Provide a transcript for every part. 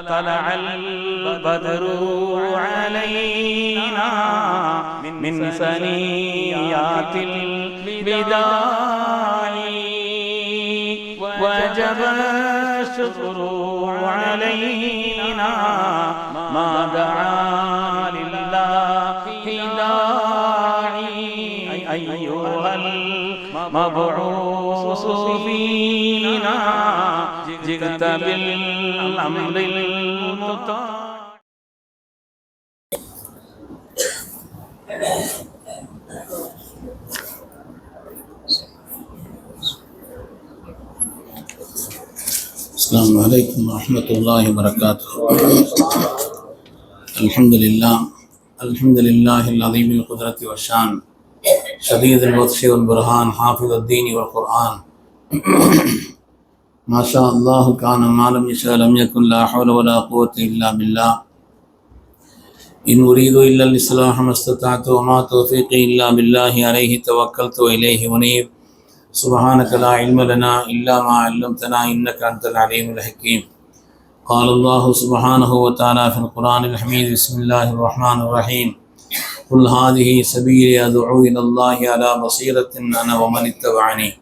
طلع البدر علينا من ثنيات الوداع وجب الشكر علينا ما دعا لله داعي. أيها المبعوث فينا. بالأمر المطاع. السلام عليكم ورحمة الله وبركاته. الحمد لله الحمد لله العظيم القدرة والشان. شديد البطش والبرهان حافظ الدين والقرآن. ما شاء الله كان ما لم يشاء لم يكن لا حول ولا قوة إلا بالله. إن أريد إلا الإصلاح ما استطعت وما توفيقي إلا بالله عليه توكلت وإليه منيب سبحانك لا علم لنا إلا ما علمتنا إنك أنت العليم الحكيم. قال الله سبحانه وتعالى في القرآن الحميد بسم الله الرحمن الرحيم. قل هذه سبيلي أدعو إلى الله على بصيرة أنا ومن اتبعني.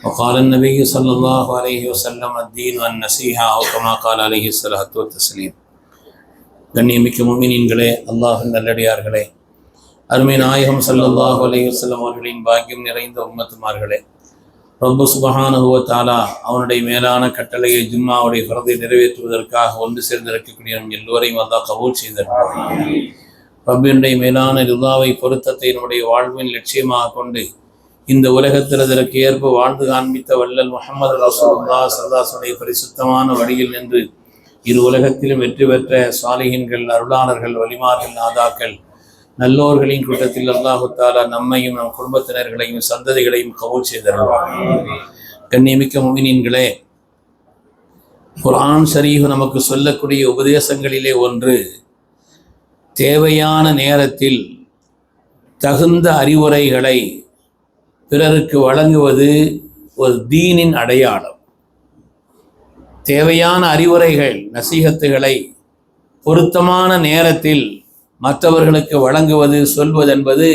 وقال النبي صلى الله عليه وسلم الدين النصيحة أو كما قال عليه الصلاة والتسليم கண்ணியமிக்க முமினின்களே அல்லாஹின் நல்லடியார்களே அருமை நாயகம் ஸல்லல்லாஹு அலைஹி வஸல்லம் அவர்களின் பாக்கியம் நிறைந்த உம்மத்துமார்களே ரப்பு சுபஹானஹு வ தஆலா அவனுடைய மேலான கட்டளையை ஜும்மாவுடைய ஃபரதை நிறைவேற்றுவதற்காக ஒன்று சேர்ந்திருக்கக்கூடிய நம் எல்லோரையும் அல்லாஹ் கபூல் செய்திருக்கிறார் ரப்பினுடைய மேலான ரிதாவை பொருத்தத்தை நம்முடைய வாழ்வின் லட்சியமாக கொண்டு இந்த உலகத்தில் அதற்கு ஏற்ப வாழ்ந்து காண்பித்த வள்ளல் முகமது ரசூல்லா சல்லாசுடைய பரிசுத்தமான வழியில் நின்று இரு உலகத்திலும் வெற்றி பெற்ற சாலிகின்கள் அருளாளர்கள் வலிமார்கள் நாதாக்கள் நல்லோர்களின் கூட்டத்தில் அல்லாஹுத்தாலா நம்மையும் நம் குடும்பத்தினர்களையும் சந்ததிகளையும் கவுல் செய்தருள்வார் கண்ணியமிக்க முமினின்களே குரான் ஷரீஃப் நமக்கு சொல்லக்கூடிய உபதேசங்களிலே ஒன்று தேவையான நேரத்தில் தகுந்த அறிவுரைகளை பிறருக்கு வழங்குவது ஒரு தீனின் அடையாளம். தேவையான அறிவுரைகள் நசீகத்துகளை பொருத்தமான நேரத்தில் மற்றவர்களுக்கு வழங்குவது சொல்வது என்பது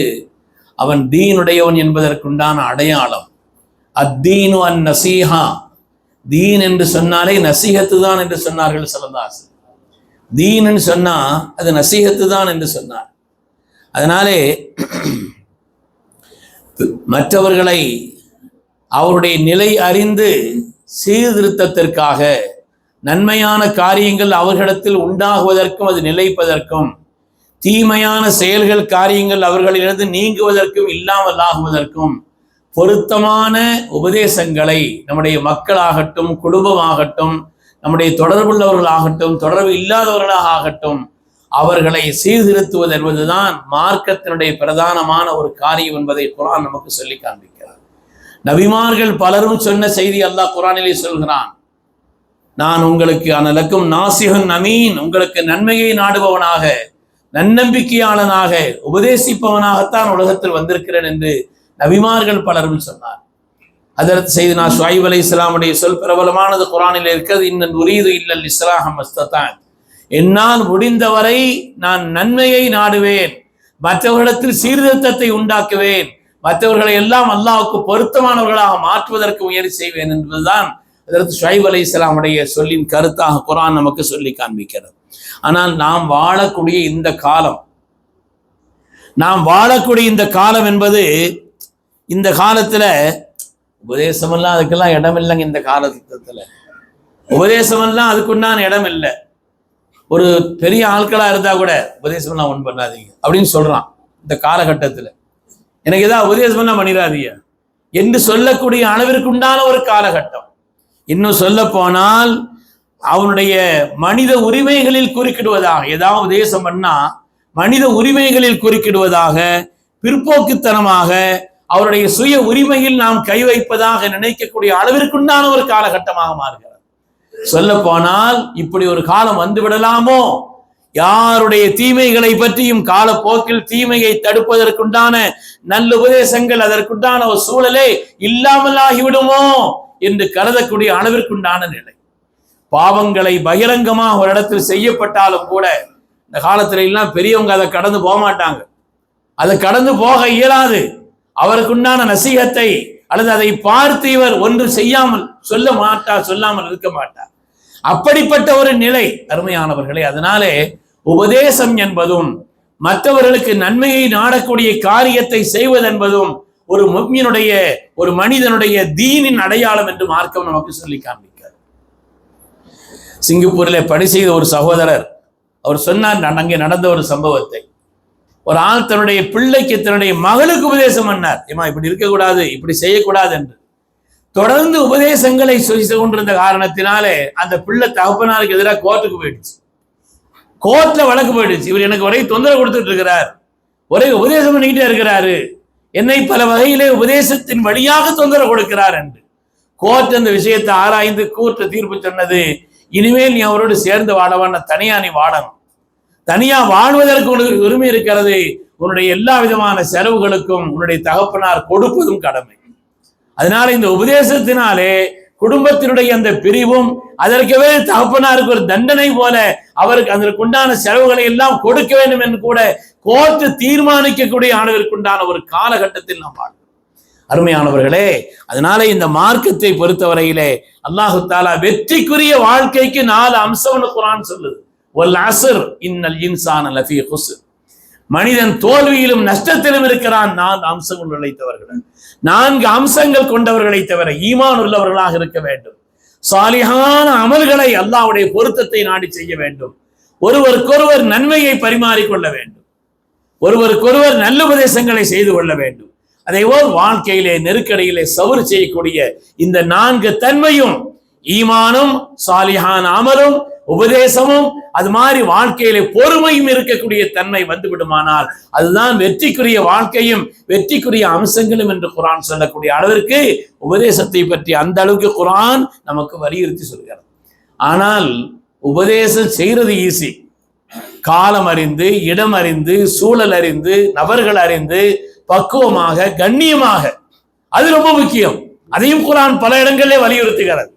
அவன் தீனுடையவன் என்பதற்குண்டான அடையாளம். அத்தீனு அன் நசீஹா. தீன் என்று சொன்னாலே நசீகத்து தான் என்று சொன்னார்கள் சலந்தாஸ் தீன்னு சொன்னா அது நசீகத்து தான் என்று சொன்னார். அதனாலே மற்றவர்களை அவருடைய நிலை அறிந்து சீர்திருத்தத்திற்காக நன்மையான காரியங்கள் அவர்களிடத்தில் உண்டாகுவதற்கும் அது நிலைப்பதற்கும் தீமையான செயல்கள் காரியங்கள் அவர்களிலிருந்து நீங்குவதற்கும் இல்லாமல் ஆகுவதற்கும் பொருத்தமான உபதேசங்களை நம்முடைய மக்களாகட்டும் குடும்பமாகட்டும் நம்முடைய தொடர்புள்ளவர்களாகட்டும் தொடர்பு இல்லாதவர்களாக ஆகட்டும் அவர்களை சீர்திருத்துவது என்பதுதான் மார்க்கத்தினுடைய பிரதானமான ஒரு காரியம் என்பதை குரான் நமக்கு சொல்லி காண்பிக்கிறார் நபிமார்கள் பலரும் சொன்ன செய்தி அல்லாஹ் குரானிலே சொல்கிறான். நான் உங்களுக்கு அனலக்கும் நாசிகன் நமீன் உங்களுக்கு நன்மையை நாடுபவனாக நன்னம்பிக்கையாளனாக உபதேசிப்பவனாகத்தான் உலகத்தில் வந்திருக்கிறேன் என்று நபிமார்கள் பலரும் சொன்னார். அதற்கு செய்து நான் ஷாயிப் அலி இஸ்லாமுடைய சொல் பிரபலமானது குரானில் இருக்கிறது. இன்னும் உரியது இல்லல் இஸ்லாஹம் அஸ்தத்தான் என்னால் முடிந்தவரை நான் நன்மையை நாடுவேன். மற்றவர்களிடத்தில் சீர்திருத்தத்தை உண்டாக்குவேன். மற்றவர்களை எல்லாம் அல்லாவுக்கு பொருத்தமானவர்களாக மாற்றுவதற்கு முயற்சி செய்வேன் என்பதுதான் அதற்கு ஷைப் அலி இஸ்லாமுடைய சொல்லின் கருத்தாக குரான் நமக்கு சொல்லி காண்பிக்கிறது. ஆனால் நாம் வாழக்கூடிய இந்த காலம் நாம் வாழக்கூடிய இந்த காலம் என்பது இந்த காலத்துல உபதேசமெல்லாம் அதுக்கெல்லாம் இடம் இல்லைங்க இந்த காலத்துல. உபதேசமெல்லாம் அதுக்குண்டான இடம் இல்லை ஒரு பெரிய ஆட்களா இருந்தா கூட உபதேசமெல்லாம் ஒன்றும் பண்ணாதீங்க. அப்படின்னு சொல்றான் இந்த காலகட்டத்துல. எனக்கு ஏதாவது உபதேசமெல்லாம் பண்ணிடாதீங்க. என்று சொல்லக்கூடிய அளவிற்கு உண்டான ஒரு காலகட்டம். இன்னும் சொல்ல போனால் அவனுடைய மனித உரிமைகளில் குறுக்கிடுவதாக ஏதாவது உபதேசம் பண்ணா மனித உரிமைகளில் குறுக்கிடுவதாக பிற்போக்குத்தனமாக அவருடைய சுய உரிமையில் நாம் கை வைப்பதாக நினைக்கக்கூடிய அளவிற்குண்டான ஒரு காலகட்டமாக மாறுகிறது. சொல்ல போனால் இப்படி ஒரு காலம் வந்து விடலாமோ யாருடைய தீமைகளை பற்றியும் காலப்போக்கில் தீமையை தடுப்பதற்குண்டான நல்ல உபதேசங்கள் அதற்குண்டான ஒரு சூழலே இல்லாமல் ஆகிவிடுமோ என்று கருதக்கூடிய அளவிற்குண்டான நிலை. பாவங்களை பகிரங்கமாக ஒரு இடத்தில் செய்யப்பட்டாலும் கூட இந்த காலத்துல எல்லாம் பெரியவங்க அதை கடந்து போக மாட்டாங்க. அதை கடந்து போக இயலாது. அவருக்குண்டான நசீகத்தை அல்லது அதை பார்த்து இவர் ஒன்று செய்யாமல் சொல்ல மாட்டார் சொல்லாமல் இருக்க மாட்டார் அப்படிப்பட்ட ஒரு நிலை அருமையானவர்களே அதனாலே உபதேசம் என்பதும் மற்றவர்களுக்கு நன்மையை நாடக்கூடிய காரியத்தை செய்வதென்பதும் ஒரு முக்மியனுடைய ஒரு மனிதனுடைய தீனின் அடையாளம் என்று மார்க்கம் நமக்கு சொல்லி காண்பிக்கார் சிங்கப்பூரில் பணி செய்த ஒரு சகோதரர் அவர் சொன்னார் அங்கே நடந்த ஒரு சம்பவத்தை. ஒரு ஆள் தன்னுடைய பிள்ளைக்கு தன்னுடைய மகளுக்கு உபதேசம் பண்ணார். ஏமா இப்படி இருக்கக்கூடாது இப்படி செய்யக்கூடாது என்று. தொடர்ந்து உபதேசங்களை செய்து கொண்டிருந்த காரணத்தினாலே அந்த பிள்ளை தகப்பனாருக்கு எதிராக கோர்ட்டுக்கு போயிடுச்சு. கோர்ட்ல வழக்கு போயிடுச்சு. இவர் எனக்கு ஒரே தொந்தரவு கொடுத்துட்டு இருக்கிறார். ஒரே உபதேசம் பண்ணிக்கிட்டே இருக்கிறாரு. என்னை பல வகையிலே உபதேசத்தின் வழியாக தொந்தரவு கொடுக்கிறார் என்று. கோர்ட் அந்த விஷயத்தை ஆராய்ந்து கூற்று தீர்ப்பு சொன்னது இனிமேல் நீ அவரோடு சேர்ந்து வாழவான தனியா நீ வாழணும் தனியா வாழ்வதற்கு உனக்கு உரிமை இருக்கிறது உன்னுடைய எல்லா விதமான செலவுகளுக்கும் உன்னுடைய தகப்பனார் கொடுப்பதும் கடமை. அதனால இந்த உபதேசத்தினாலே குடும்பத்தினுடைய அந்த பிரிவும் அதற்கவே தகப்பனாருக்கு ஒரு தண்டனை போல அவருக்கு அதற்கு உண்டான செலவுகளை எல்லாம் கொடுக்க வேண்டும் என்று கூட கோர்த்து தீர்மானிக்கக்கூடிய ஆனதற்குண்டான ஒரு காலகட்டத்தில் நாம் வாழ்கிறோம். அருமையானவர்களே அதனால இந்த மார்க்கத்தை பொறுத்தவரையிலே அல்லாஹு தாலா வெற்றிக்குரிய வாழ்க்கைக்கு நாலு அம்சம்னு குரான் சொல்லுது. ஒல் அசர் இன்னல் இன்சான் லஃபி மனிதன் தோல்வியிலும் நஷ்டத்திலும் இருக்கிறான். நான்கு அம்சங்கள் உழைத்தவர்கள் நான்கு அம்சங்கள் கொண்டவர்களை தவிர ஈமான் உள்ளவர்களாக இருக்க வேண்டும். சாலிகான அமல்களை அல்லாவுடைய பொருத்தத்தை நாடி செய்ய வேண்டும். ஒருவருக்கொருவர் நன்மையை பரிமாறிக்கொள்ள வேண்டும். ஒருவருக்கொருவர் நல்ல உபதேசங்களை செய்து கொள்ள வேண்டும். அதே போல் வாழ்க்கையிலே நெருக்கடியிலே சவுறு செய்யக்கூடிய இந்த நான்கு தன்மையும் ஈமானும் சாலிஹான் அமலும் உபதேசமும் அது மாதிரி வாழ்க்கையிலே பொறுமையும் இருக்கக்கூடிய தன்மை வந்து விடுமானால் அதுதான் வெற்றிக்குரிய வாழ்க்கையும் வெற்றிக்குரிய அம்சங்களும் என்று குரான் சொல்லக்கூடிய அளவிற்கு உபதேசத்தை பற்றி அந்த அளவுக்கு குரான் நமக்கு வலியுறுத்தி சொல்கிறது ஆனால் உபதேசம் செய்யறது ஈஸி காலம் அறிந்து இடம் அறிந்து சூழல் அறிந்து நபர்கள் அறிந்து பக்குவமாக கண்ணியமாக. அது ரொம்ப முக்கியம். அதையும் குரான் பல இடங்களிலே வலியுறுத்துகிறது.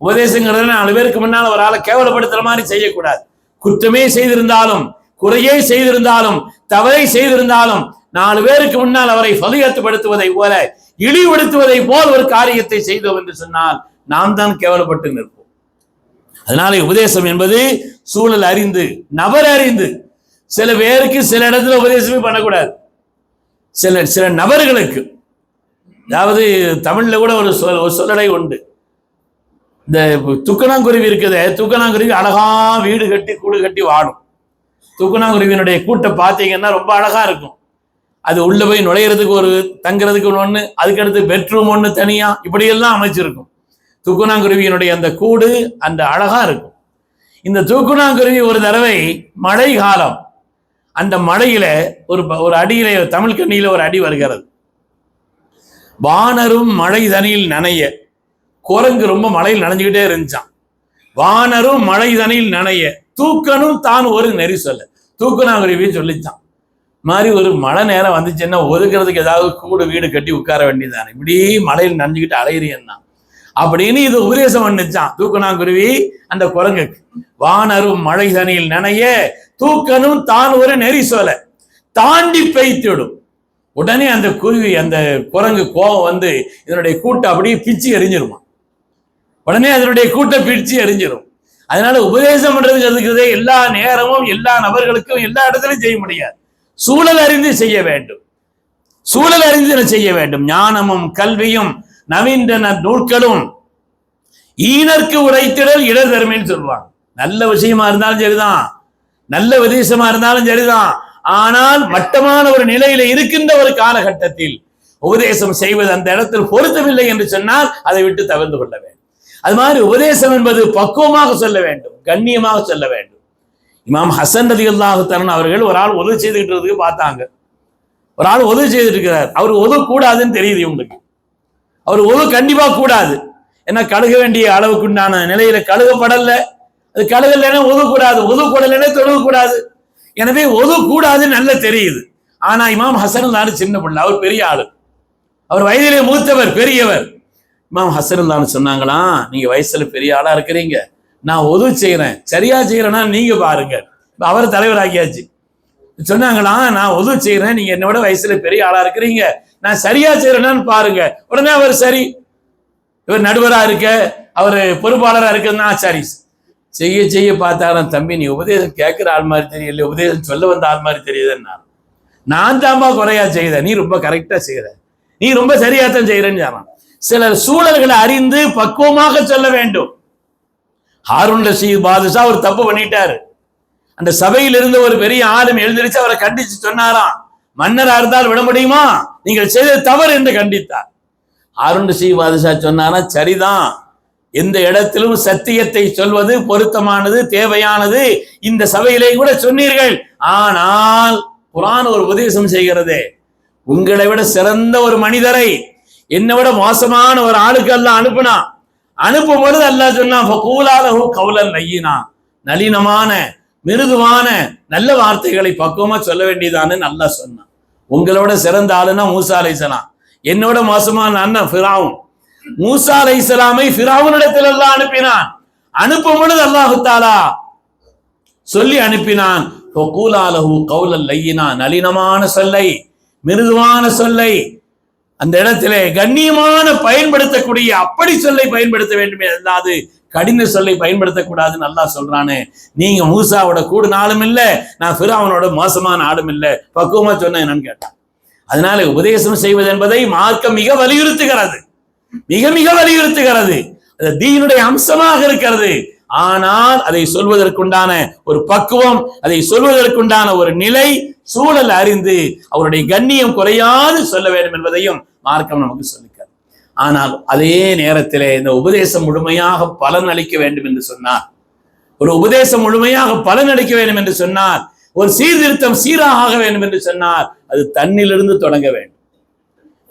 உபதேசங்கிறது நாலு பேருக்கு முன்னால் ஒரு ஆளை கேவலப்படுத்துற மாதிரி செய்யக்கூடாது. குற்றமே செய்திருந்தாலும் குறையே செய்திருந்தாலும் தவறை செய்திருந்தாலும் நாலு பேருக்கு முன்னால் அவரை பலியத்துப்படுத்துவதை போல இழிவுபடுத்துவதை போல் ஒரு காரியத்தை செய்தோம் என்று சொன்னால் நாம் தான் கேவலப்பட்டு நிற்போம். அதனால உபதேசம் என்பது சூழல் அறிந்து நபர் அறிந்து. சில பேருக்கு சில இடத்துல உபதேசமே பண்ணக்கூடாது. சில சில நபர்களுக்கு. அதாவது தமிழ்ல கூட ஒரு சொல் ஒரு சொல்லடை உண்டு. இந்த துக்கணாங்குருவி இருக்குதே. துக்கணாங்குருவி அழகா வீடு கட்டி கூடு கட்டி வாடும். துக்கணாங்குருவியினுடைய கூட்டை பார்த்தீங்கன்னா ரொம்ப அழகா இருக்கும். அது உள்ள போய் நுழையிறதுக்கு ஒரு தங்குறதுக்கு ஒன்று அதுக்கடுத்து பெட்ரூம் ஒன்று தனியா இப்படியெல்லாம் அமைச்சிருக்கும். துக்குணாங்குருவியினுடைய அந்த கூடு அந்த அழகா இருக்கும். இந்த தூக்குனாங்குருவி ஒரு தடவை மழை காலம் அந்த மழையில ஒரு ப- ஒரு அடியில தமிழ் கண்ணியில ஒரு அடி வருகிறது. வானரும் மழை தனியில் நனைய குரங்கு ரொம்ப மழையில் நனைஞ்சுக்கிட்டே இருந்துச்சான் வானரும் மழை தனையில் நனைய தூக்கனும் தான் ஒரு நெறி சொல்ல தூக்குனாங்குருவி சொல்லிச்சான் மாதிரி ஒரு மழை நேரம் வந்துச்சுன்னா ஒதுக்கிறதுக்கு ஏதாவது கூடு வீடு கட்டி உட்கார வேண்டியதுதானே. இப்படி மழையில் நனைஞ்சுக்கிட்டு அலையிறியன்னா அப்படின்னு இது உபதேசம் பண்ணுச்சான் தூக்கணாங்குருவி அந்த குரங்குக்கு. வானரும் மழை தனியில் நனைய தூக்கனும் தான் ஒரு நெறி சொல்ல தாண்டி பெய்த்திடும். உடனே அந்த குருவி அந்த குரங்கு கோபம் வந்து இதனுடைய கூட்டை அப்படியே பிச்சு எரிஞ்சிருமா உடனே அதனுடைய கூட்ட பிரிச்சு அறிஞ்சிடும் அதனால உபதேசம் பண்றதுங்கிறதுக்கு எல்லா நேரமும் எல்லா நபர்களுக்கும் எல்லா இடத்துலையும் செய்ய முடியாது. சூழல் அறிந்து செய்ய வேண்டும். சூழல் அறிந்து செய்ய வேண்டும். ஞானமும் கல்வியும் நவீன நூல்களும். ஈனர்க்கு உரைத்திடல் இடர் தருமைன்னு சொல்லுவாங்க. நல்ல விஷயமா இருந்தாலும் சரிதான். நல்ல உபதேசமா இருந்தாலும் சரிதான். ஆனால் மட்டமான ஒரு நிலையில இருக்கின்ற ஒரு காலகட்டத்தில் உபதேசம் செய்வது அந்த இடத்தில் பொருத்தமில்லை என்று சொன்னால் அதை விட்டு தவிர்த்து கொள்ள வேண்டும். அது மாதிரி உபதேசம் என்பது பக்குவமாக சொல்ல வேண்டும் கண்ணியமாக சொல்ல வேண்டும். இமாம் ஹசன் ரதி அல்லாஹுத்தரன் அவர்கள் ஒரு ஆள் உதவி செய்துக்கிட்டு பார்த்தாங்க. ஒரு ஆள் உதவி செய்துட்டு இருக்கிறார் அவர் உதவ கூடாதுன்னு தெரியுது உங்களுக்கு அவர் உதவு கண்டிப்பா கூடாது. ஏன்னா கழுக வேண்டிய அளவுக்கு உண்டான நிலையில கழுகப்படல. அது கழுகலைன்னா உதவக்கூடாது உதவக்கூடலைன்னா தொழுகக்கூடாது எனவே உதவக்கூடாதுன்னு கூடாது நல்ல தெரியுது. ஆனா இமாம் ஹசன் தான் சின்ன பிள்ளை. அவர் பெரிய ஆளு. அவர் வயதிலே மூத்தவர் பெரியவர். இமாம் ஹசன் தான் சொன்னாங்களாம் நீங்க வயசுல பெரிய ஆளா இருக்கிறீங்க. நான் உதவி செய்யறேன் சரியா செய்யறேன்னா நீங்க பாருங்க. அவர் அவர் தலைவராக்கியாச்சு சொன்னாங்களாம் நான் உதவி செய்யறேன் நீங்க என்னோட வயசுல பெரிய ஆளா இருக்கிறீங்க. நான் சரியா செய்யறேன்னு பாருங்க. உடனே அவர் சரி. இவர் நடுவராக இருக்க. அவர் பொறுப்பாளராக இருக்குன்னா சரி. செய்ய செய்ய பார்த்தாலும் தம்பி நீ உபதேசம் கேட்குற ஆள் மாதிரி தெரியல உபதேசம் சொல்ல வந்த ஆள் மாதிரி தெரியுதுன்னா நான் தாம்பா குறையா செய்த நீ ரொம்ப கரெக்டாக செய்கிற நீ ரொம்ப சரியாத்தான் செய்யறேன்னு சிலர் சூழல்களை அறிந்து பக்குவமாக சொல்ல வேண்டும். ஹாரூன் ரஷீத் பாதுஷா அவர் தப்பு பண்ணிட்டாரு. அந்த சபையில் இருந்த ஒரு பெரிய ஆளும் எழுந்திருச்சு அவரை கண்டிச்சு சொன்னாராம். மன்னரா இருந்தால் விட முடியுமா? நீங்கள் செய்தது தவறு என்று கண்டித்தார். ஹாரூன் ஸ்ரீ பாதுஷா சொன்னாரா சரிதான். எந்த இடத்திலும் சத்தியத்தை சொல்வது பொருத்தமானது தேவையானது. இந்த சபையிலே கூட சொன்னீர்கள். ஆனால் குரான் ஒரு உபதேசம் செய்கிறதே. உங்களை விட சிறந்த ஒரு மனிதரை என்னை விட மோசமான ஒரு ஆளுக்கு எல்லாம் அனுப்புனா அனுப்பும் பொழுது அல்லா சொன்னா கவுலன் நையினா. நளினமான மிருதுவான நல்ல வார்த்தைகளை பக்குவமா சொல்ல வேண்டியதான்னு நல்லா சொன்னான். உங்களோட சிறந்த ஆளுனா மூசா அலைசலாம் என்னோட மோசமான அண்ணன் ஃபிராவும் மூசா அலைசலாமை ஃபிராவுனிடத்தில் எல்லாம் அனுப்பினான். அனுப்பும் பொழுது அல்லாஹு தாலா சொல்லி அனுப்பினான் கூலாலகு கவுலன் லையினா நளினமான சொல்லை மிருதுவான சொல்லை அந்த இடத்திலே கண்ணியமான பயன்படுத்தக்கூடிய அப்படி சொல்லை பயன்படுத்த வேண்டுமே அல்லாது கடின சொல்லை பயன்படுத்தக்கூடாதுன்னு நல்லா சொல்றானே. நீங்க மூசாவோட கூடுனாலும் இல்ல நான் ஃபிராவனோட மோசமான ஆளும் இல்ல. பக்குவமா சொன்னேன் என்னன்னு கேட்டான். அதனால உபதேசம் செய்வது என்பதை மார்க்கம் மிக வலியுறுத்துகிறது. மிக மிக வலியுறுத்துகிறது. அது தீனுடைய அம்சமாக இருக்கிறது. ஆனால் அதை சொல்வதற்குண்டான ஒரு பக்குவம் அதை சொல்வதற்குண்டான ஒரு நிலை சூழல் அறிந்து அவருடைய கண்ணியம் குறையாது சொல்ல வேண்டும் என்பதையும் மார்க்கம் நமக்கு சொல்லிக்கிறது ஆனால் அதே நேரத்திலே இந்த உபதேசம் முழுமையாக பலன் அளிக்க வேண்டும் என்று சொன்னார். ஒரு உபதேசம் முழுமையாக பலன் அளிக்க வேண்டும் என்று சொன்னார். ஒரு சீர்திருத்தம் சீராக வேண்டும் என்று சொன்னார். அது தன்னிலிருந்து தொடங்க வேண்டும்.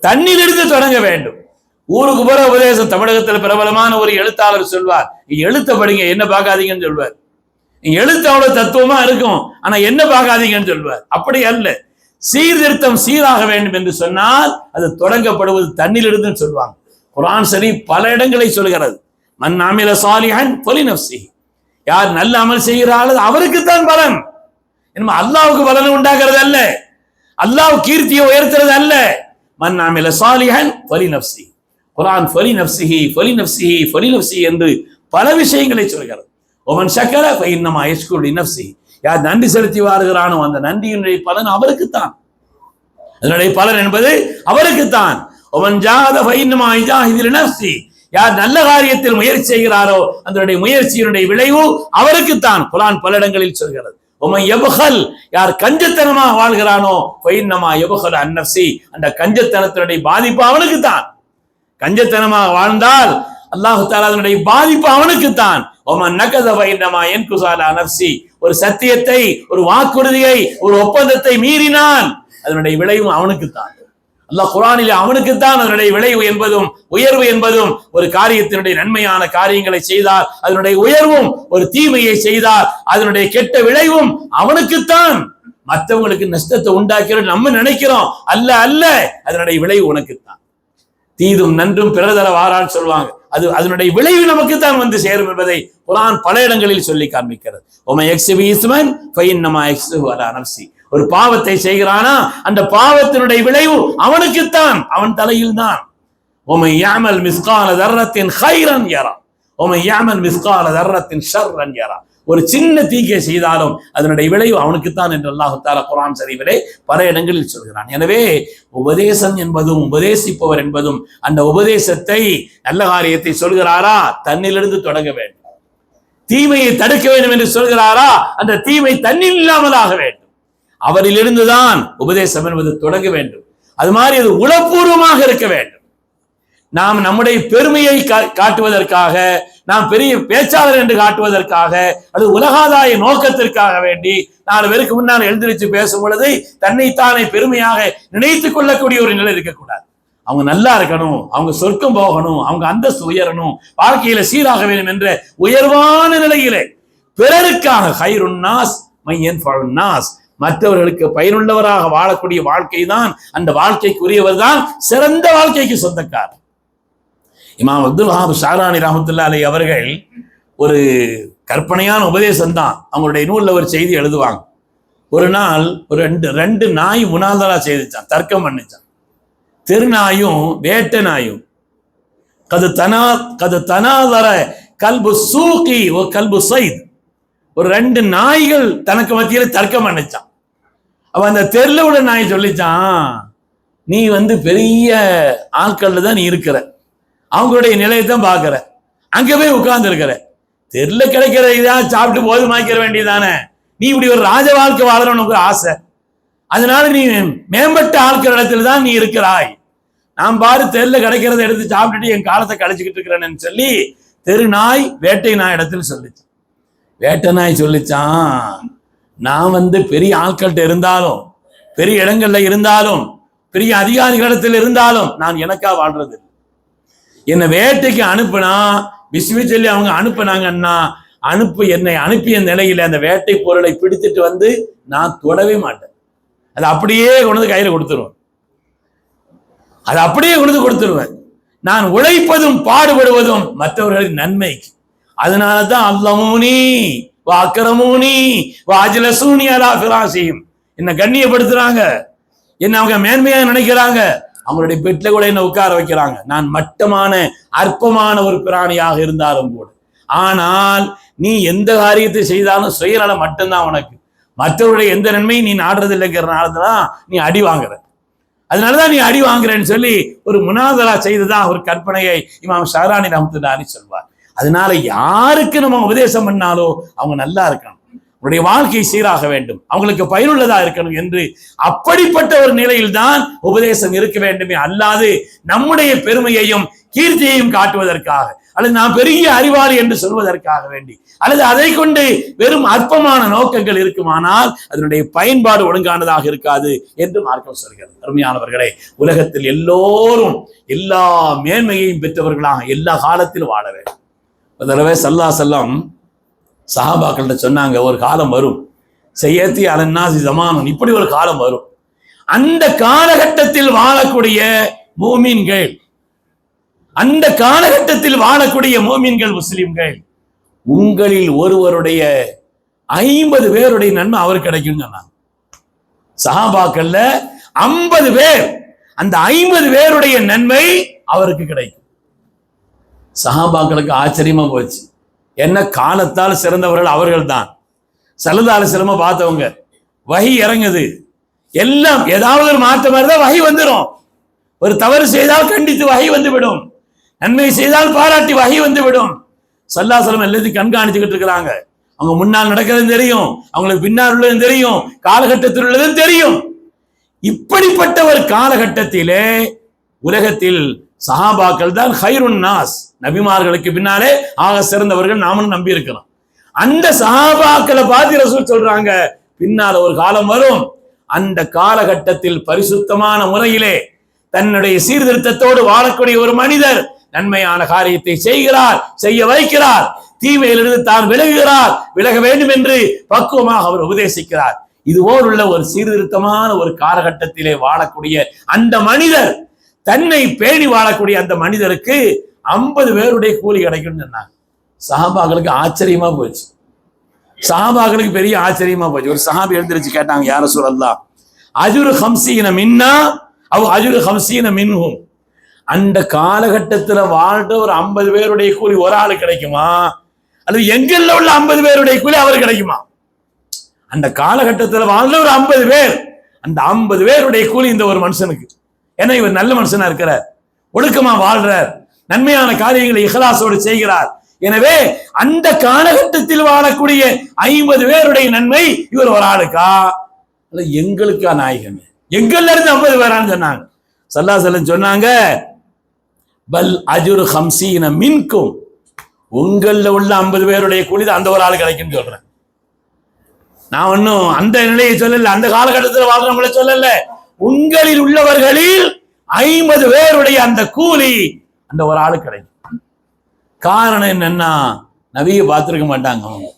தன்னிலிருந்து தொடங்க வேண்டும். ஊருக்கு போற உபதேசம் தமிழகத்தில் பிரபலமான ஒரு எழுத்தாளர் சொல்வார். எழுத்த படிங்க என்ன பார்க்காதீங்கன்னு சொல்வார். நீங்க எழுத்து அவ்வளவு தத்துவமா இருக்கும் ஆனா என்ன பார்க்காதீங்கன்னு சொல்வார். அப்படி அல்ல. சீர்திருத்தம் சீராக வேண்டும் என்று சொன்னால் அது தொடங்கப்படுவது தன்னிலிருந்து சொல்லுவாங்க குரான் சரி பல இடங்களை சொல்கிறது. மன் அமில சாலிஹன் பொலிநப்சி யார் நல்ல அமல் செய்கிறார்கள் அவருக்குத்தான் பலன். என்னமோ அல்லாவுக்கு பலனை உண்டாக்குறது அல்ல. அல்லாஹ் கீர்த்தியை உயர்த்துறது அல்ல. மன் அமில சாலிஹன் பொலி நப்சி குரான் ஃபலி நப்சிஹி ஃபலி நப்சிஹி ஃபலி நப்சி என்று பல விஷயங்களை சொல்கிறது ஒமன் சக்கர இன்னமா யஷ்குடி நப்சி யார் நன்றி செலுத்தி வாருகிறானோ அந்த நன்றியினுடைய பலன் அவருக்குத்தான். அதனுடைய பலன் என்பது அவருக்குத்தான். ஒமன் ஜாத ஃபைன்னமா இஜாஹிதில் நப்சி யார் நல்ல காரியத்தில் முயற்சி செய்கிறாரோ அதனுடைய முயற்சியினுடைய விளைவு அவருக்குத்தான். குரான் பல இடங்களில் சொல்கிறது. உமை எபுகல் யார் கஞ்சத்தனமாக வாழ்கிறானோ ஃபைன்னமா எபுகல் அந்நப்சி அந்த கஞ்சத்தனத்தினுடைய பாதிப்பு அவனுக்குத்தான். கஞ்சத்தனமாக வாழ்ந்தால் அல்லாஹு தாலா அதனுடைய பாதிப்பு அவனுக்குத்தான். ஒமன் ஒரு சத்தியத்தை ஒரு வாக்குறுதியை ஒரு ஒப்பந்தத்தை மீறினான். அதனுடைய விளைவும் அவனுக்குத்தான். அல்லாஹ் குரானில் அவனுக்குத்தான் அதனுடைய விளைவு என்பதும் உயர்வு என்பதும் ஒரு காரியத்தினுடைய நன்மையான காரியங்களை செய்தால் அதனுடைய உயர்வும் ஒரு தீமையை செய்தால் அதனுடைய கெட்ட விளைவும் அவனுக்குத்தான். மற்றவங்களுக்கு நஷ்டத்தை உண்டாக்கிறோம் நம்ம நினைக்கிறோம். அல்ல அல்ல அதனுடைய விளைவு உனக்குத்தான். தீதும் நன்றும் பிறதர வாரான்னு சொல்லுவாங்க. அது அதனுடைய விளைவு நமக்கு தான் வந்து சேரும் என்பதை குரான் பல இடங்களில் சொல்லி காண்பிக்கிறது. உமை எக்ஸிபி இஸ்மன் ஃபைன்னமா எக்ஸு அலா ஒரு பாவத்தை செய்கிறானா அந்த பாவத்தினுடைய விளைவு அவனுக்குத்தான் அவன் தலையில் தான். உமை யாமல் மிஸ்கால தர்ரத்தின் ஹைரன் யாரா. உமை யாமல் மிஸ்கால தர்ரத்தின் ஷர்ரன் யாரா. ஒரு சின்ன தீக்கை செய்தாலும் அதனுடைய விளைவு அவனுக்குத்தான் என்று அல்லாஹு குரான் சரிவிலே பல இடங்களில் சொல்கிறான். எனவே உபதேசம் என்பதும் உபதேசிப்பவர் என்பதும் அந்த உபதேசத்தை நல்ல காரியத்தை சொல்கிறாரா? தன்னிலிருந்து தொடங்க வேண்டும். தீமையை தடுக்க வேண்டும் என்று சொல்கிறாரா? அந்த தீமை தன்னில் இல்லாமலாக வேண்டும். அவரிலிருந்துதான் உபதேசம் என்பது தொடங்க வேண்டும். அது மாதிரி அது உளப்பூர்வமாக இருக்க வேண்டும். நாம் நம்முடைய பெருமையை காட்டுவதற்காக நாம் பெரிய பேச்சாளர் என்று காட்டுவதற்காக அது உலகாதாய நோக்கத்திற்காக வேண்டி நாலு பேருக்கு முன்னால் எழுந்திருச்சு பேசும் பொழுது தன்னைத்தானே பெருமையாக நினைத்துக் கொள்ளக்கூடிய ஒரு நிலை இருக்கக்கூடாது. அவங்க நல்லா இருக்கணும் அவங்க சொர்க்கம் போகணும் அவங்க அந்தஸ்து உயரணும் வாழ்க்கையில சீராக வேண்டும் என்ற உயர்வான நிலையிலே பிறருக்காக ஹைருன்னாஸ் மையன் நாஸ். மற்றவர்களுக்கு பயனுள்ளவராக வாழக்கூடிய வாழ்க்கை தான் அந்த வாழ்க்கைக்குரியவர் தான் சிறந்த வாழ்க்கைக்கு சொந்தக்காரர். இமாம் அப்துல் வஹாப் ஷாரானி ரஹமத்துல்லா அலி அவர்கள் ஒரு கற்பனையான உபதேசம் தான் அவங்களுடைய நூலில் ஒரு செய்தி எழுதுவாங்க. ஒரு நாள் ஒரு ரெண்டு ரெண்டு நாய் முனாதரா செய்துச்சான் தர்க்கம் பண்ணிச்சான். தெருநாயும் வேட்டை நாயும் கது தனா கது தனாதர கல்பு சூக்கி ஒரு கல்பு சைத். ஒரு ரெண்டு நாய்கள் தனக்கு மத்தியில் தர்க்கம் பண்ணிச்சான். அவன் அந்த தெருல உள்ள நாய் சொல்லிச்சான் நீ வந்து பெரிய ஆட்கள்ல தான் நீ இருக்கிற. அவங்களுடைய நிலையை தான் பார்க்கற அங்கே போய் உட்கார்ந்துருக்கிற தெருல கிடைக்கிற இதான் சாப்பிட்டு போதுமாக்கிற வேண்டியதானே நீ இப்படி ஒரு ராஜ வாழ்க்கை வாழணும்னு ஒரு ஆசை. அதனால நீ மேம்பட்ட ஆட்கள் இடத்துல தான் நீ இருக்கிறாய். நான் பாரு தெருல கிடைக்கிறத எடுத்து சாப்பிட்டுட்டு என் காலத்தை கழிச்சுக்கிட்டு இருக்கிறேன்னு சொல்லி தெரு நாய் வேட்டை நாய் இடத்துல சொல்லிச்சு வேட்டை நாய் சொல்லிச்சான் நான் வந்து பெரிய ஆட்கள்கிட்ட இருந்தாலும் பெரிய இடங்கள்ல இருந்தாலும் பெரிய அதிகாரிகளிடத்தில் இருந்தாலும் நான் எனக்கா வாழ்றது இல்லை. என்னை வேட்டைக்கு அனுப்புனா விஸ்வி சொல்லி அவங்க அனுப்பினாங்கன்னா அனுப்பு என்னை அனுப்பிய நிலையில அந்த வேட்டை பொருளை பிடித்துட்டு வந்து நான் தொடவே மாட்டேன். அது அப்படியே கொண்டு வந்து கையில கொடுத்துருவேன். அது அப்படியே கொண்டு வந்து கொடுத்துருவேன். நான் உழைப்பதும் பாடுபடுவதும் மற்றவர்களின் நன்மைக்கு. அதனால தான் அல்லமூனி வாக்கரமூனி வாஜலசூனி அலா ஃபிராசியும் என்ன கண்ணியப்படுத்துறாங்க. என்ன அவங்க மேன்மையாக நினைக்கிறாங்க. அவங்களுடைய பெட்டில கூட என்ன உட்கார வைக்கிறாங்க? நான் மட்டமான அற்பமான ஒரு பிராணியாக இருந்தாலும் கூட. ஆனால் நீ எந்த காரியத்தை செய்தாலும் சுயநலம் மட்டும்தான் உனக்கு. மற்றவருடைய எந்த நன்மையும் நீ நாடுறது இல்லைங்கிறனால தான் நீ அடி வாங்குற. அதனாலதான் நீ அடி வாங்குறேன்னு சொல்லி ஒரு முனாதரா செய்துதான் ஒரு கற்பனையை இமாம் ஷஹரானி ரஹமத்துல்லாஹி சொல்வார். அதனால யாருக்கு நம்ம உபதேசம் பண்ணாலோ அவங்க நல்லா இருக்கணும் உன்னுடைய வாழ்க்கை சீராக வேண்டும். அவங்களுக்கு பயனுள்ளதா இருக்கணும் என்று அப்படிப்பட்ட ஒரு நிலையில்தான் உபதேசம் இருக்க வேண்டுமே அல்லாது நம்முடைய பெருமையையும் கீர்த்தியையும் காட்டுவதற்காக அல்லது நான் பெரிய அறிவாளி என்று சொல்வதற்காக வேண்டி அல்லது அதை கொண்டு வெறும் அற்பமான நோக்கங்கள் இருக்குமானால் அதனுடைய பயன்பாடு ஒழுங்கானதாக இருக்காது என்று மார்க்கம் சொல்கிறது. அருமையானவர்களே உலகத்தில் எல்லோரும் எல்லா மேன்மையையும் பெற்றவர்களாக எல்லா காலத்திலும் வாழ வேண்டும். ஒரு தடவை சல்லா செல்லம் சஹாபாக்கள்கிட்ட சொன்னாங்க ஒரு காலம் வரும். செய்யத்தி அலன்னாசி ஜமானும் இப்படி ஒரு காலம் வரும். அந்த காலகட்டத்தில் வாழக்கூடிய மூமீன்கள் அந்த காலகட்டத்தில் வாழக்கூடிய மூமீன்கள் முஸ்லிம்கள் உங்களில் ஒருவருடைய ஐம்பது பேருடைய நன்மை அவர் கிடைக்கும் சொன்னாங்க. சஹாபாக்கள்ல ஐம்பது பேர் அந்த ஐம்பது பேருடைய நன்மை அவருக்கு கிடைக்கும். சஹாபாக்களுக்கு ஆச்சரியமா போச்சு. என்ன காலத்தால் சிறந்தவர்கள் அவர்கள் தான் சலதால சிலம பார்த்தவங்க வகி இறங்குது. எல்லாம் ஏதாவது ஒரு மாற்றம் இருந்தால் வகை வந்துடும் ஒரு தவறு செய்தால் கண்டித்து வகை வந்து விடும் நன்மை செய்தால் பாராட்டி வகை வந்து விடும் சல்லாசலம் எல்லாத்தையும் கண்காணிச்சுக்கிட்டு இருக்கிறாங்க. அவங்க முன்னால் நடக்கிறதும் தெரியும் அவங்களுக்கு பின்னால் உள்ளதும் தெரியும் காலகட்டத்தில் உள்ளதும் தெரியும். இப்படிப்பட்ட ஒரு காலகட்டத்திலே உலகத்தில் சஹாபாக்கள் தான் ஹைருன் நாஸ். நபிமார்களுக்கு பின்னாலே ஆக சிறந்தவர்கள் நாமளும் நம்பி இருக்கிறோம் அந்த சஹாபாக்களை பாதி ரசூல் சொல்றாங்க பின்னால ஒரு காலம் வரும். அந்த காலகட்டத்தில் பரிசுத்தமான முறையிலே தன்னுடைய சீர்திருத்தத்தோடு வாழக்கூடிய ஒரு மனிதர் நன்மையான காரியத்தை செய்கிறார் செய்ய வைக்கிறார். தீமையிலிருந்து தான் விலகுகிறார் விலக வேண்டும் என்று பக்குவமாக அவர் உபதேசிக்கிறார். இதுவோர் உள்ள ஒரு சீர்திருத்தமான ஒரு காலகட்டத்திலே வாழக்கூடிய அந்த மனிதர் தன்னை பேணி வாழக்கூடிய அந்த மனிதருக்கு ஐம்பது பேருடைய கூலி கிடைக்கும்னு சொன்னாங்க. சஹாபாக்களுக்கு ஆச்சரியமா போச்சு. சஹாபாக்களுக்கு பெரிய ஆச்சரியமா போச்சு. ஒரு சஹாபி எழுந்திருச்சு கேட்டாங்க யார சூழல்லா அஜுரு ஹம்சீன மின்னா அவ் அஜுரு ஹம்சீன மின்ஹும். அந்த காலகட்டத்துல வாழ்ற ஒரு ஐம்பது பேருடைய கூலி ஒரு ஆளு கிடைக்குமா? அல்லது எங்கெல்ல உள்ள ஐம்பது பேருடைய கூலி அவர் கிடைக்குமா? அந்த காலகட்டத்துல வாழ்ந்த ஒரு ஐம்பது பேர் அந்த ஐம்பது பேருடைய கூலி இந்த ஒரு மனுஷனுக்கு. ஏன்னா இவர் நல்ல மனுஷனா இருக்கிறார். ஒழுக்கமா வாழ்றார். நன்மையான காரியங்களை இஹலாசோடு செய்கிறார். எனவே அந்த காலகட்டத்தில் வாழக்கூடிய ஐம்பது பேருடைய நன்மை இவர் ஒரு ஆளுக்கா? அல்ல எங்களுக்கா நாயகமே? எங்கள்ல இருந்து ஐம்பது பேரான்னு சொன்னாங்க. சல்லா செல்லம் சொன்னாங்க பல் அஜுர் ஹம்சீன மின்கும். உங்கள்ல உள்ள ஐம்பது பேருடைய கூலி அந்த ஒரு ஆள் கிடைக்கும்னு சொல்றேன். நான் ஒன்னும் அந்த நிலையை சொல்லல அந்த காலகட்டத்தில் வாழ்றவங்களை சொல்லல. உங்களில் உள்ளவர்களில் ஐம்பது பேருடைய அந்த கூலி அந்த ஒரு ஆளு கிடைக்கும். காரணம் என்னன்னா நபியை பார்த்திருக்க மாட்டாங்க அவங்க.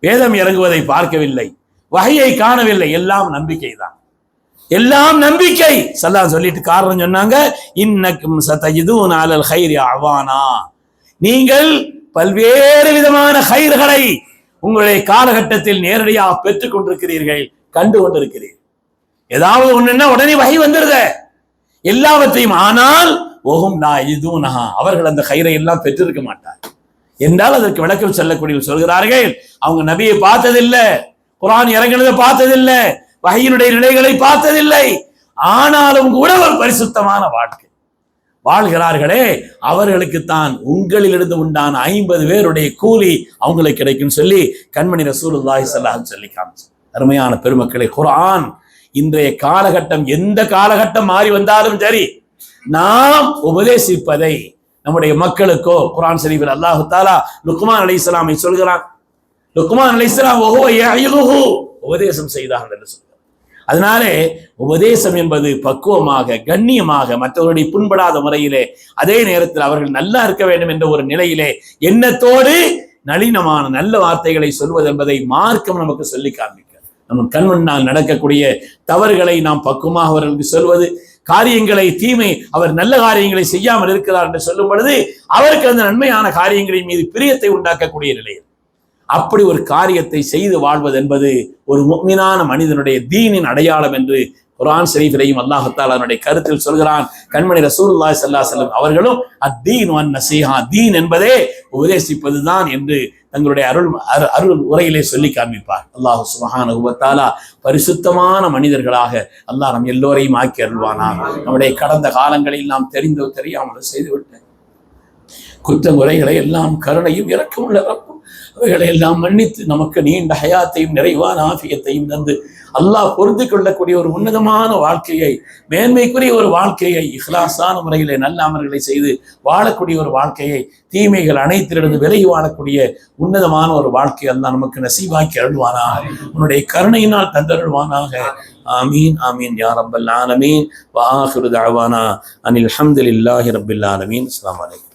வேதம் இறங்குவதை பார்க்கவில்லை. வகையை காணவில்லை. எல்லாம் நம்பிக்கை தான். எல்லாம் நம்பிக்கை. சல்லா சொல்லிட்டு காரணம் சொன்னாங்க இன்னக்கும் சதஜிதூன் அலல் ஹைரி அவானா. நீங்கள் பல்வேறு விதமான ஹைர்களை உங்களுடைய காலகட்டத்தில் நேரடியாக பெற்றுக் கொண்டிருக்கிறீர்கள் கண்டு கொண்டிருக்கிறீர்கள். ஏதாவது ஒண்ணுன்னா உடனே வகை வந்துடுத எல்லாவற்றையும் ஆனால் ஓகும் நான் இதுவும் அவர்கள் அந்த கயிறை எல்லாம் பெற்றிருக்க மாட்டார். என்றால் அதற்கு விளக்கம் செல்லக்கூடிய சொல்கிறார்கள் அவங்க நபியை பார்த்ததில்லை குரான் இறங்கினதை பார்த்ததில்லை வகையினுடைய நிலைகளை பார்த்ததில்லை. ஆனாலும் கூட ஒரு பரிசுத்தமான வாழ்க்கை. வாழ்கிறார்களே அவர்களுக்கு தான் உங்களிலிருந்து உண்டான ஐம்பது பேருடைய கூலி அவங்களுக்கு கிடைக்கும் சொல்லி கண்மணி ரசூலுல்லாஹி ஸல்லல்லாஹு சொல்லி காமிச்சு அருமையான பெருமக்களை குரான் இன்றைய காலகட்டம் எந்த காலகட்டம் மாறி வந்தாலும் சரி நாம் உபதேசிப்பதை நம்முடைய மக்களுக்கோ குரான் ஷரீஃபில் அல்லாஹு தாலா லுக்மான் அலைஹிஸ்ஸலாமை சொல்கிறான். லுக்மான் அலி ஓஹோ உபதேசம் செய்தார்கள் என்று சொல்கிறார். அதனாலே உபதேசம் என்பது பக்குவமாக கண்ணியமாக மற்றவருடைய புண்படாத முறையிலே அதே நேரத்தில் அவர்கள் நல்லா இருக்க வேண்டும் என்ற ஒரு நிலையிலே எண்ணத்தோடு நளினமான நல்ல வார்த்தைகளை சொல்வது என்பதை மார்க்கம் நமக்கு சொல்லி காண்பிக்கும். நம்ம கண் முன்னால் நடக்கக்கூடிய தவறுகளை நாம் பக்குவமாக அவர்களுக்கு சொல்வது காரியங்களை தீமை அவர் நல்ல காரியங்களை செய்யாமல் இருக்கிறார் என்று சொல்லும் பொழுது அவருக்கு அந்த நன்மையான காரியங்களின் மீது பிரியத்தை உண்டாக்கக்கூடிய நிலையில் அப்படி ஒரு காரியத்தை செய்து வாழ்வது என்பது ஒரு முக்மினான மனிதனுடைய தீனின் அடையாளம் என்று குரான் ஷரீஃபிலையும் அல்லாஹத்தால் அதனுடைய கருத்தில் சொல்கிறான். கண்மணி ரசூல்லா சல்லா செல்லம் அவர்களும் அத்தீன் நசீஹா. தீன் என்பதே உபதேசிப்பதுதான் என்று தங்களுடைய அருள் அரு- அருள் உரையிலே சொல்லி காண்பிப்பார். அல்லாஹு சுமஹான உபத்தாலா பரிசுத்தமான மனிதர்களாக அல்லாஹ் நம் எல்லோரையும் ஆக்கி அருள்வானா நம்முடைய கடந்த காலங்களில் நாம் தெரிந்தோ செய்துவிட்டேன். செய்துவிட்ட முறைகளை எல்லாம் கருணையும் இறக்கமுள்ள ரப்பும். அவைகளை எல்லாம் மன்னித்து நமக்கு நீண்ட ஹயாத்தையும் நிறைவான ஆஃபியத்தையும் தந்து அல்லாஹ் பொருந்து கொள்ளக்கூடிய ஒரு உன்னதமான வாழ்க்கையை மேன்மைக்குரிய ஒரு வாழ்க்கையை இஹ்லாசான முறையிலே நல்ல அமர்களை செய்து வாழக்கூடிய ஒரு வாழ்க்கையை தீமைகள் அனைத்திலிருந்து விலகி வாழக்கூடிய உன்னதமான ஒரு வாழ்க்கை அல்லாஹ் நமக்கு நசீவாக்கி அருள்வானாக. உன்னுடைய கருணையினால் தந்தருள்வானாக. ஆமீன் ஆமீன் யா ரப்பல் ஆலமீன். வ ஆஹிரு அனில் ரப்பில் ஆலமீன். அஸ்ஸலாமு வலைக்கம்